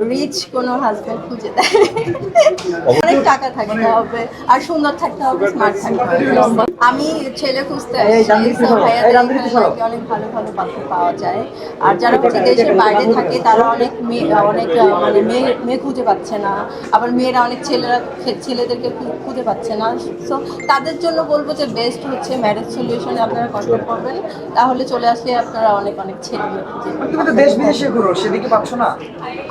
Rich কোনো husband খুঁজে দেয়। অনেক টাকা থাকতে হবে আর সুন্দর থাকতে হবে স্মার্ট থাকতে হবে। আমি ছেলে খুঁজতে আসছি ভাইয়াদের অনেক ভালো ভালো পাত্র পাওয়া যায়। আর যারা হচ্ছে দেশের বাইরে থাকে তারা অনেক মেয়ে অনেক মানে মেয়ে মেয়ে খুঁজে পাচ্ছে না। আবার মেয়েরা অনেক ছেলেরা ছেলেদেরকে খুঁজে পাচ্ছে না। সো তাদের জন্য বলব যে বেস্ট হচ্ছে ম্যারেজ সলিউশনে আপনারা কন্ট্যাক্ট করবেন। তাহলে চলে আসলে আপনারা অনেক অনেক ছেলে মেয়ে খুঁজে দেশ বিদেশে ঘুরো সেদিকে পাচ্ছ না।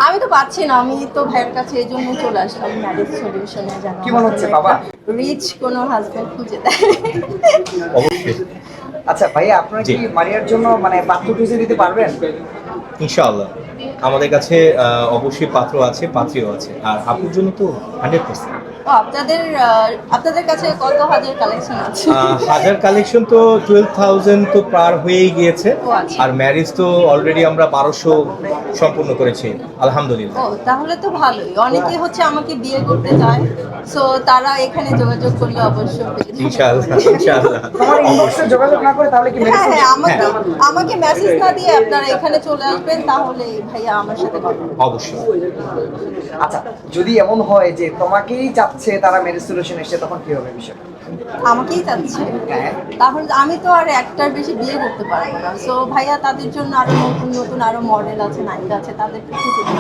আমি তো পাচ্ছি না। আমি তো ভাইয়ের কাছে এই জন্য চলে আসলাম ম্যারেজ সলিউশনে জানা কি মনে হচ্ছে, বাবা? রিচ কোনো হাজবেন্ড খুঁজে দেয়। অবশ্যই। আচ্ছা ভাই আপনারা কি। মারিয়ার জন্য মানে পাত্র খুঁজে দিতে পারবেন? ইনশাআল্লাহ। আমাদের কাছে আহ, অবশ্যই পাত্র আছে পাত্রীও আছে। আর আপুর জন্য তো হান্ড্রেড পার্সেন্ট আপনাদের আপনাদের কাছে কত হাজার কালেকশন আছে? হাজার কালেকশন তো টুয়েলভ থাউজেন্ড তো পার হয়েই গিয়েছে। আচ্ছা। আর ম্যারেজ তো অলরেডি আমরা বারোশো সম্পূর্ণ করেছি আলহামদুলিল্লাহ। ও তাহলে তো ভালোই। অনেকে হচ্ছে আমাকে বিয়ে করতে চায় সো তারা এখানে যোগাযোগ করলে অবশ্যই ইনশাআল্লাহ ইনশাআল্লাহ। ইনবক্সে যোগাযোগ না করে তাহলে কি হ্যাঁ হ্যাঁ আমাকে আমাকে মেসেজ না দিয়ে আপনারা এখানে চলে আসবেন তাহলে ভাইয়া আমার সাথে কথা অবশ্যই। আচ্ছা যদি এমন হয় যে তোমাকেই চাচ্ছে তারা মেরেজ সলিউশন এসে তখন কি হবে বিষয়টা? আমাকেই চাচ্ছে। হ্যাঁ। তাহলে আমি তো আর একটার বেশি বিয়ে করতে পারব না। সো ভাইয়া তাদের জন্য আরও নতুন নতুন আরও মডেল আছে নায়িকা আছে তাদেরকে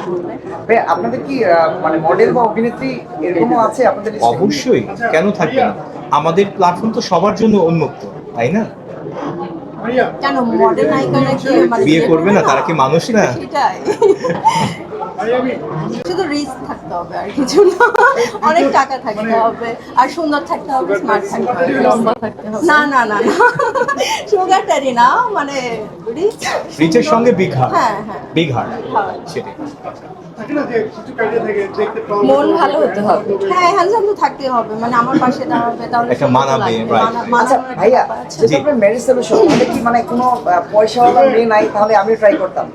করবে? ভাইয়া আপনাদের কি আহ, মানে মডেল বা অভিনেত্রী এরকমও আছে আপনাদের অবশ্যই কেন থাকবে না? আমাদের প্ল্যাটফর্ম তো সবার জন্য উন্মুক্ত তাই না? কেন মডেল নায়িকারা কি মানে বিয়ে করবে না তারা কি মানুষ না? সেটাই। শুধু রিস্ক থাকতে হবে আর কিছু না। অনেক টাকা থাকতে হবে আর সুন্দর থাকতে হবে স্মার্ট থাকতে হবে লম্বা থাকতে হবে। না না না না। সুগার না মানে রিচের সঙ্গে হার্ট হ্যাঁ হ্যাঁ। হ্যাঁ। সেটাই। মন ভালো হতে হবে। হ্যাঁ হ্যান্ডসাম তো থাকতে হবে মানে আমার পাশে দাঁড়াবে তাহলে একটা মানাবে। আচ্ছা ভাইয়া। আপনার ম্যারেজ কি মানে কোনো পয়সাওয়ালা মেয়ে নাই তাহলে আমি ট্রাই করতাম।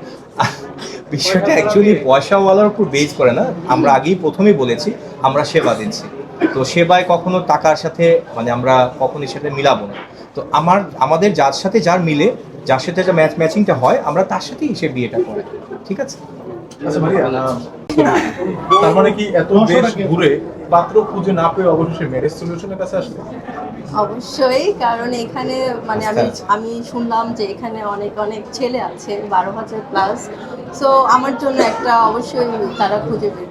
বিষয়টা অ্যাকচুয়ালি পয়সাওয়ালার উপর বেজ করে না। আমরা আগেই প্রথমেই বলেছি আমরা সেবা দিচ্ছি। তো সেবায় কখনো টাকার সাথে মানে আমরা কখনোই সেটা মিলাবো না। তো আমার আমাদের যার সাথে যার মিলে যার সাথে যা ম্যাচ ম্যাচিংটা হয় আমরা তার সাথেই সে বিয়েটা করে। ঠিক আছে? আচ্ছা তার মানে কি এত দেশ ঘুরে পাত্র খুঁজে না পেয়ে অবশেষে ম্যারেজ সলিউশনের কাছে আসলে অবশ্যই কারণ এখানে মানে আমি আচ্ছা। আমি শুনলাম যে এখানে অনেক অনেক ছেলে আছে বারো হাজার প্লাস সো আমার জন্য একটা অবশ্যই তারা খুঁজে বের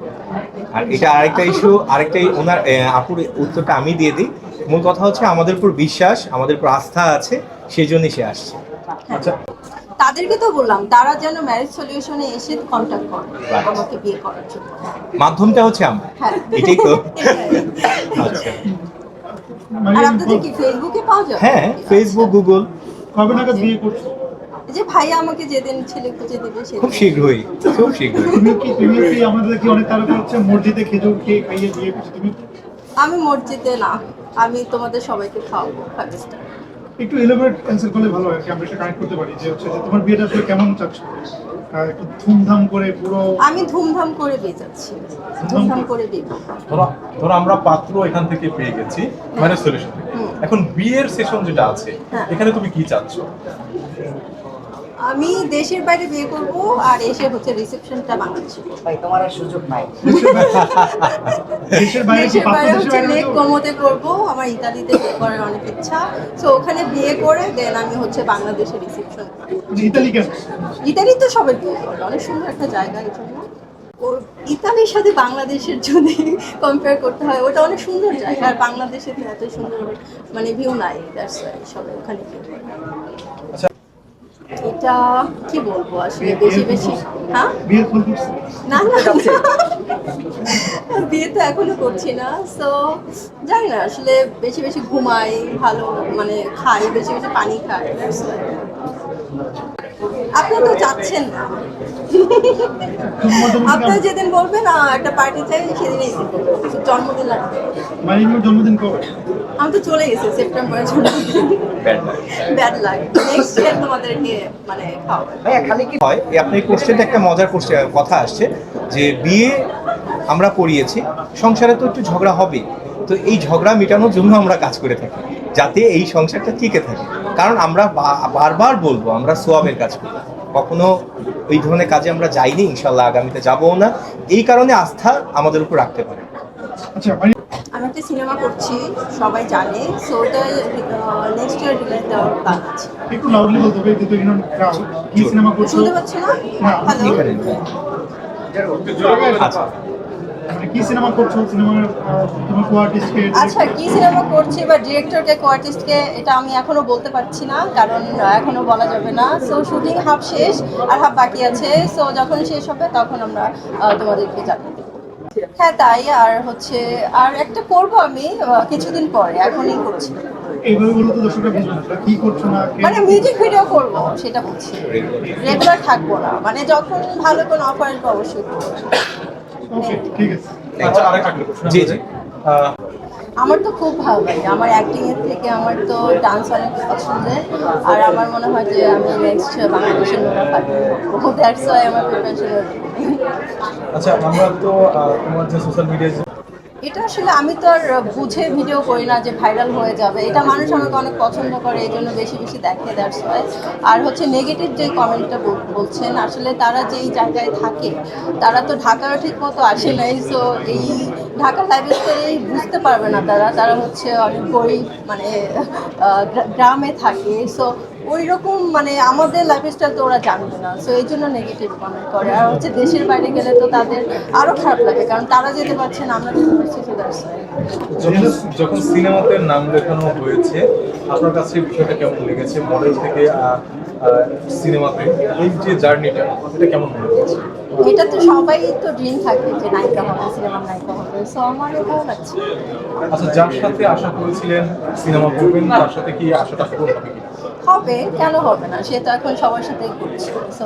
আর এটা আরেকটা ইস্যু আরেকটা ওনার আহ, আপুর উত্তরটা আমি দিয়ে দিই। মূল কথা হচ্ছে আমাদের উপর বিশ্বাস আমাদের উপর আস্থা আছে সেই জন্যই সে আসছে। আচ্ছা তাদেরকে তো বললাম তারা যেন ম্যারেজ সলিউশনে এসে কন্ট্যাক্ট করে আমাকে বিয়ে করার জন্য। মাধ্যমটা হচ্ছে আমরা। হ্যাঁ। এটাই তো। আচ্ছা। আর আপনাদের কি ফেসবুকে পাওয়া যায় হ্যাঁ ফেসবুক গুগল কবে নাগাদ বিয়ে করছ? যে ভাইয়া আমাকে যেদিন ছেলে খুঁজে দেবে সেদিন। খুব শীঘ্রই খুব শীঘ্রই। তুমি কি তুমি কি আমাদের কি অনেক তারকা হচ্ছে? মসজিদে খেজুর খেয়ে খাইয়ে বিয়ে করছ তুমি? আমি মসজিদে না আমি তোমাদের সবাইকে খাওয়াবো ফাইভ স্টার একটু এলিভেট অ্যান্সার করলে ভালো হয় কি আমরা সেটা কানেক্ট করতে পারি যে হচ্ছে যে তোমার বিয়েটা আসলে কেমন চাচ্ছ? আহ, একটু ধুমধাম করে পুরো আমি ধুমধাম করে বিয়ে যাচ্ছি ধুমধাম করে? বিয়ে। ধরো ধরো আমরা পাত্র এখান থেকে পেয়ে গেছি মানে সলিউশন এখন বিয়ের সেশন যেটা আছে হ্যাঁ। এখানে তুমি কি চাচ্ছ? আমি দেশের বাইরে বিয়ে করব আর এসে হচ্ছে রিসেপশনটা বাংলাদেশে ভাই তোমার আর সুযোগ নাই। দেশের বাইরে কি দেশের পাত্র বাইরে হচ্ছে বাইরে লেক কমোতে করব আমার ইতালিতে বিয়ে করার অনেক ইচ্ছা। সো ওখানে বিয়ে করে দেন আমি হচ্ছে বাংলাদেশে রিসেপশন ইতালি কেন? ইতালি তো সবাই বিয়ে করে অনেক সুন্দর একটা জায়গা এই জন্য। ওর ইতালির সাথে বাংলাদেশের যদি কম্পেয়ার করতে হয় ওটা অনেক সুন্দর জায়গা আর বাংলাদেশে তো এত সুন্দর মানে ভিউ নাই দ্যাটস সবাই ওখানে আচ্ছা। এটা কি বলব আসলে বেশি বেশি? হ্যাঁ? না না বিয়ে তো এখনও করছি না। সো জানি না আসলে বেশি বেশি ঘুমাই ভালো মানে খাই বেশি বেশি পানি খাই that's why. আপনি তো চাচ্ছেন না। আপনারা যেদিন বলবেন "আহ, একটা পার্টি চাই সেদিনই। জন্মদিন লাগবে। জন্মদিন কবে? আমি তো চলে গেছি সেপ্টেম্বরে জন্মদিন Bad luck. Bad luck next year তোমাদেরকে মানে খাওয়াবো। খালি কি হয় এই আপনার কোশ্চেনটা একটা মজার কোশ্চেন কথা আসছে যে বিয়ে আমরা করিয়েছি সংসারে তো একটু ঝগড়া হবে তো এই ঝগড়া মেটানোর জন্য আমরা কাজ করে থাকি যাতে এই সংসারটা টিকে থাকে। কারণ আমরা বারবার বলব আমরা সোয়াবের কাজ করি। কখনো ওই ধরনের কাজে আমরা যাইনি ইনশাল্লাহ আগামীতে যাব না। এই কারণে আস্থা আমাদের উপর রাখতে পারে। আচ্ছা মানে আমি একটা সিনেমা করছি সবাই জানে। সো ওটা নেক্সট ইয়ার রিলিজ দেওয়ার প্ল্যান আছে। একটু লাউডলি বলতে হবে ক্রাউড কি সিনেমা করছ? শুনতে পাচ্ছ না? হ্যালো আচ্ছা। মানে কি সিনেমা করছ? সিনেমার তোমার আচ্ছা কি সিনেমা করছি বা ডিরেক্টরকে কো আর্টিস্টকে এটা আমি এখনও বলতে পারছি না কারণ এখনও বলা যাবে না। সো শুটিং হাফ শেষ আর হাফ বাকি আছে। সো যখন শেষ হবে তখন আমরা তোমাদেরকে জানিয়ে দেবো। হ্যাঁ তাই। আর হচ্ছে আর একটা করব আমি কিছুদিন পরে এখনই করছি। মানে মিউজিক ভিডিও করব সেটা বলছি রেগুলার থাকব না। মানে যখন ভালো কোনো অফার আসবে অবশ্যই করব। ঠিক আছে। আচ্ছা জি, জি। আমার তো খুব ভালো লাগে। আমার অ্যাক্টিং এর থেকে আমার তো ডান্স অনেক পছন্দের। আর আমার মনে হয় যে আমি নেক্সট বাংলাদেশের নোরা দ্যাটস ওয়াই আমার প্রিপারেশন আচ্ছা আমরা তো তোমার যে সোশ্যাল মিডিয়ায় এটা আসলে আমি তো আর বুঝে ভিডিও করি না যে ভাইরাল হয়ে যাবে। এটা মানুষ আমাকে অনেক পছন্দ করে এই জন্য বেশি বেশি দেখে দ্যাটস ওয়াই আর হচ্ছে নেগেটিভ যে কমেন্টটা বলছেন আসলে তারা যেই জায়গায় থাকে তারা তো ঢাকারও ঠিক মতো আসে নাই সো এই ঢাকা লাইফ স্টাইলেই বুঝতে পারবে না তারা। তারা হচ্ছে অনেক গরিব মানে গ্রামে থাকে। সো ওই রকম মানে আমাদের লাইফ স্টাইল তো ওরা জানবে না। সো এই জন্য নেগেটিভ কমেন্ট করে। আর হচ্ছে দেশের বাইরে গেলে তো তাদের আরও খারাপ লাগে কারণ তারা যেতে পারছে না আমরা যেতে পারছি যখন যখন সিনেমাতে নাম লেখানো হয়েছে আপনার কাছে বিষয়টা কেমন লেগেছে? মডেল থেকে সিনেমাতে এই যে জার্নিটা এটা কেমন মনে হয়েছে এটা তো সবাই তো ড্রিম থাকে যে নায়িকা হবে সিনেমার নায়িকা হবে। সো আমার ভালো লাগছে আচ্ছা যার সাথে আশা করেছিলেন সিনেমা করবেন তার সাথে কি আশাটা পূরণ হবে কি হবে কেন হবে না? সে তো এখন সবার সাথেই করছে সো?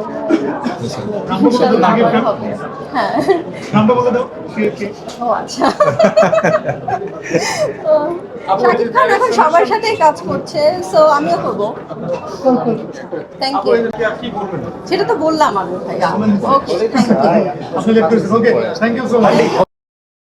হবে। হ্যাঁ। নামটা বলে দাও কে কে? ও আচ্ছা। শাকিব খান এখন সবার সাথেই কাজ করছে সো আমিও করব। থ্যাংক ইউ সেটা তো বললাম আমি ভাইয়া। ওকে থ্যাংক ইউ আসলে okay thank you so much